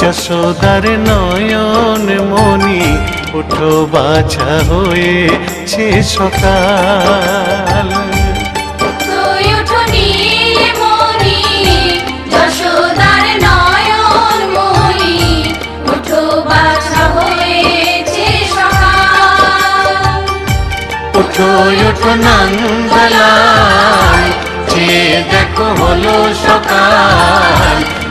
যশোদার নয়ন মণি ওঠো বাছা হয়েছে সকাল। ওঠো নন্দলাল যে দেখো হলো সকাল।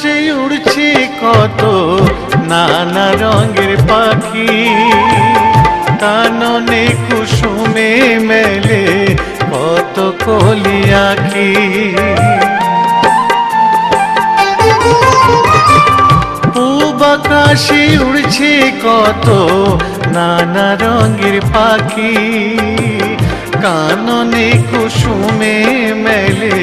আকাশে উড়ছে কত নানা রঙের পাখি। কাননে কুসুমে মেলে কত কলি আখি। পূব আকাশে উড়ছে কত নানা রঙের পাখি। কাননে কুসুমে মেলে